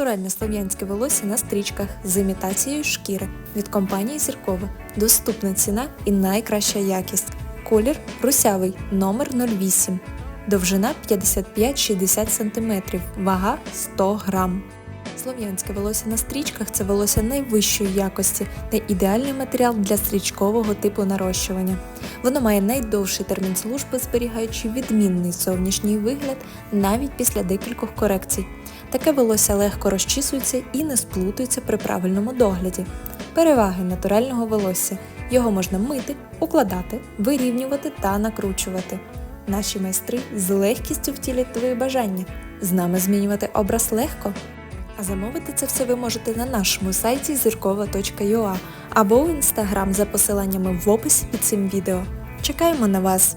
Натуральне слов'янське волосся на стрічках з імітацією шкіри від компанії Зіркова. Доступна ціна і найкраща якість. Колір русявий, номер 08. Довжина 55-60 см, вага 100 грам. Слов'янське волосся на стрічках це волосся найвищої якості та ідеальний матеріал для стрічкового типу нарощування. Воно має найдовший термін служби, зберігаючи відмінний зовнішній вигляд навіть після декількох корекцій. Таке волосся легко розчісується і не сплутується при правильному догляді. Переваги натурального волосся. Його можна мити, укладати, вирівнювати та накручувати. Наші майстри з легкістю втілять твої бажання. З нами змінювати образ легко. А замовити це все ви можете на нашому сайті зіркова.ua або в інстаграм за посиланнями в описі під цим відео. Чекаємо на вас!